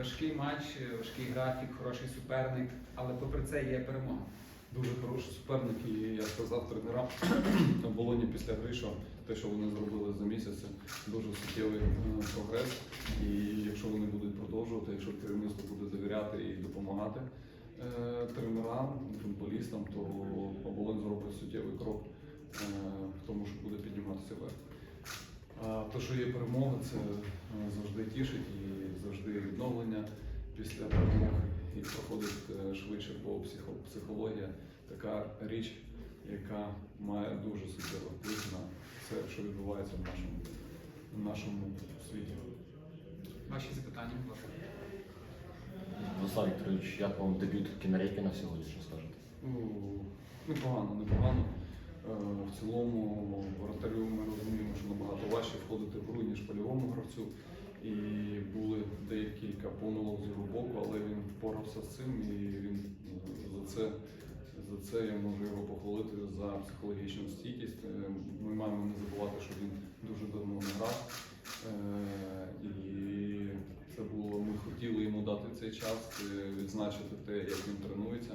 важкий матч, важкий графік, хороший суперник, але попри це є перемога. Дуже хороший суперник, і я сказав тренерам оболоні після гри, що те, що вони зробили за місяць, дуже суттєвий е, прогрес. І якщо вони будуть продовжувати, якщо керівництво буде довіряти і допомагати е, тренерам, футболістам, то оболонь зробить суттєвий крок е, тому, що буде підніматися вверх. Те, що є перемога, це е, завжди тішить і завжди відновлення після перемог і проходить е, швидше, бо психо- психологія така річ, яка має дуже суттєвий вплив на все, що відбувається в нашому, в нашому світі. Ваші запитання, будь ласка. Владислав Вікторович, як вам дебют Кінарейкіна сьогодні, що скажете? Ну, непогано, непогано. Е, В цілому воротарю ми розуміємо, що набагато важче входити в гру, ніж польовому гравцю. І були декілька помилок з його боку, але він впорався з цим і він е, за це, за це я можу його похвалити за психологічну стійкість. Е, Ми маємо не забувати, що він дуже давно не грав. І це було, ми хотіли йому дати цей час, відзначити те, як він тренується.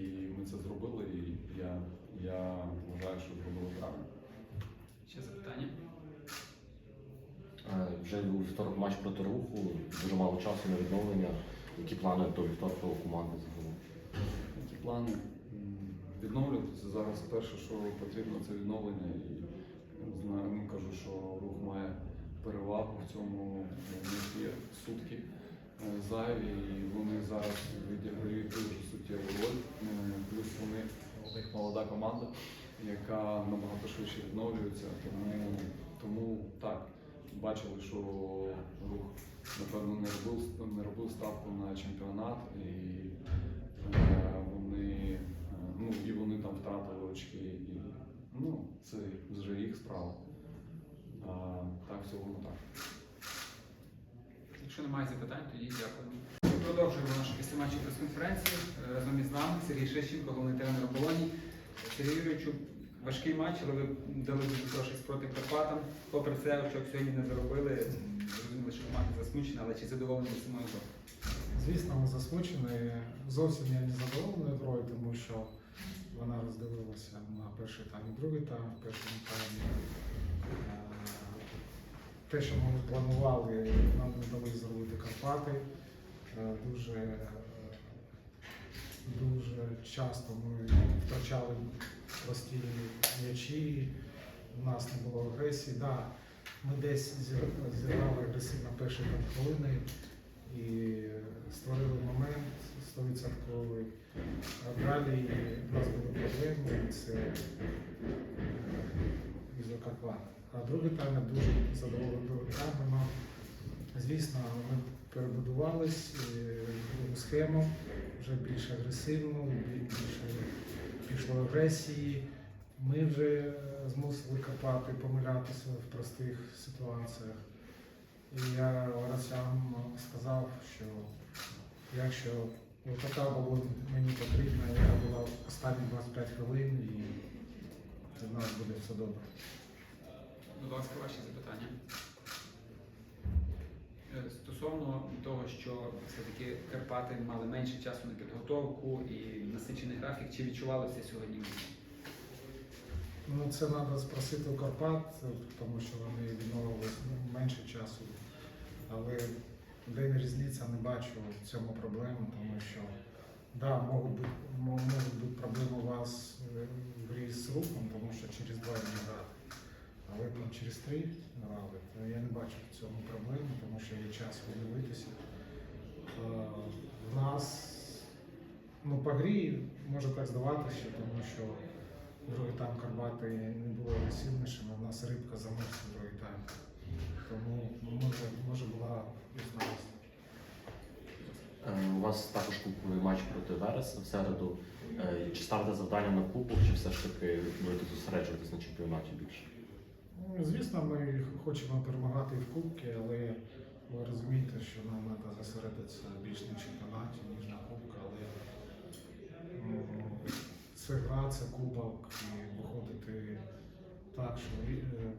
І ми це зробили, і я, я вважаю, що зробили правильно. Ще запитання? Е, Вже у вівторок матч проти руху, дуже мало часу на відновлення. Які плани до вівторка у команди загалом? Які плани відновлюватися зараз перше, що потрібно, це відновлення. І знаю, ну, кажу, що рух має перевагу в цьому. У них є сутки зайві, і вони зараз відіграють дуже суттєву роль. Е, Плюс вони у них молода команда, яка набагато швидше відновлюється. Тому, тому так, бачили, що рух напевно не робив, не робив ставку на чемпіонат і е, вони, е, ну, і вони там втратили очки. І, ну, це вже їх справа. А, так, в цілому так. Якщо немає запитань, тоді дякую. Продовжуємо нашу післяматчу прес-конференцію. Е, Разом із нами Сергій Шещенко, головний тренер оболоні. Сергій Юрійовичу, важкий матч, але ви дали дуже хороший спротив Карпатам. Попри це, очок сьогодні не заробили. Зрозуміло, що команда засмучена, але чи задоволені самою грою? Звісно, ми засмучені. Зовсім я не задоволений грою, тому що вона роздивилася на перший тайм другий тайм. В першому таймі е, те, що ми планували, нам не дали зробити Карпати. Е, Дуже, е, дуже часто ми втрачали прості м'ячі, у нас не було агресії. Да, ми десь зігр- зіграли агресивно перші хвилини і створили момент 100%. А далі в нас були проблеми, це е, із Карпат. А другий тайм дуже задоволений. Звісно, ми перебудувались в схему, вже більш агресивно, більше пішло агресії. Ми вже змусили Карпати помилятися в простих ситуаціях. І я гравцям сказав, що якщо така була мені потрібна, я була останні 25 хвилин і в нас буде все добре. Будь ласка, ваші запитання. Стосовно того, що все-таки Карпати мали менше часу на підготовку і насичений графік, чи відчувалося сьогодні? Ну, це треба спросити у Карпат, тому що вони відновили менше часу. Але день різниця не бачу в цьому проблеми, тому що да, можуть бути, можуть бути проблеми у вас е, в грі з рухом, тому що через два дні грати. Але через три грали, то я не бачу в цьому проблеми, тому що є час подивитися. Е, В нас ну, по грі може так здаватися, тому що Другий тайм Карпати не було агресивнішими, у нас рибка замерзла другий тайм. Тому ну, може, може була відповідальність. Е, У вас також кубковий матч проти Вереса в середу. Е, Чи ставите завдання на кубок, чи все ж таки будете зосереджуватись на чемпіонаті більше? Звісно, ми хочемо перемагати в Кубки, але ви розумієте, що нам треба зосередитися більш на чемпіонаті, ніж на Кубку, але ну, це гра, це кубок і виходити так, що е,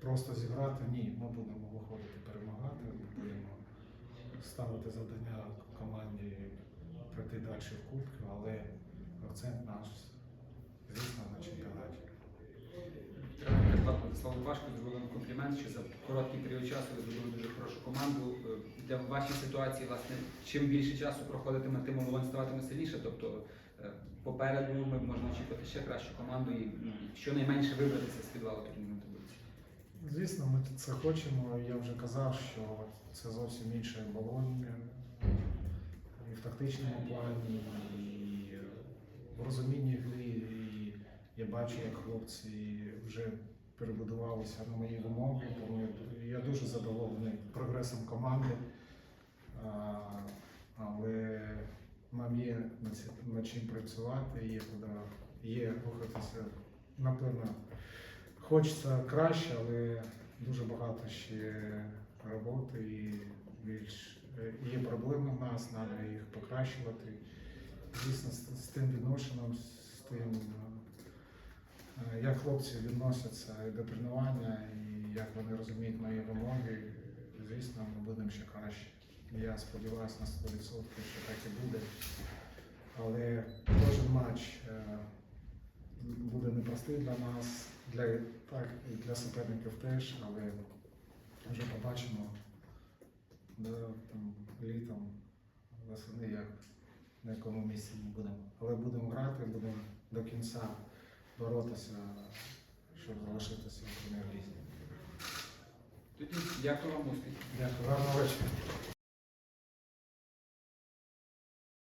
просто зіграти ні, ми будемо виходити перемагати, ми будемо ставити завдання команді пройти далі в Кубки, але акцент наш, звісно, на чемпіонаті. Карпат Владислав вам комплімент, що за короткий період часу ви зробили дуже хорошу команду. Е, Де в вашій ситуації, власне, чим більше часу проходитиме, тим Волонь ставатиме сильніше. Тобто е, попереду ми можемо очікувати ще кращу команду і щонайменше вибратися з підвалу турнірної таблиці. Звісно, ми це хочемо. Я вже казав, що це зовсім інший оболонь і в тактичному плані, і в розумінні гри. І я бачу, як хлопці вже перебудувалися на мої вимоги, тому я дуже задоволений прогресом команди. Але нам є над чим працювати, є куди є рухатися. Напевно, Хочеться краще, але дуже багато ще роботи і більш е, є проблеми в нас, треба їх покращувати. Звісно, з, тим відношенням, з тим, як хлопці відносяться до тренування, і як вони розуміють мої вимоги, звісно, ми будемо ще краще. Я сподіваюся на 100%, що так і буде. Але кожен матч е, буде непростий для нас, для, так, і для суперників теж, але вже побачимо да, там, літом, восени, як на якому місці ми будемо. Але будемо грати, будемо до кінця боротися, щоб залишитися в прем'єр-лізі. Тоді дякую вам успіхів. Дякую, вам.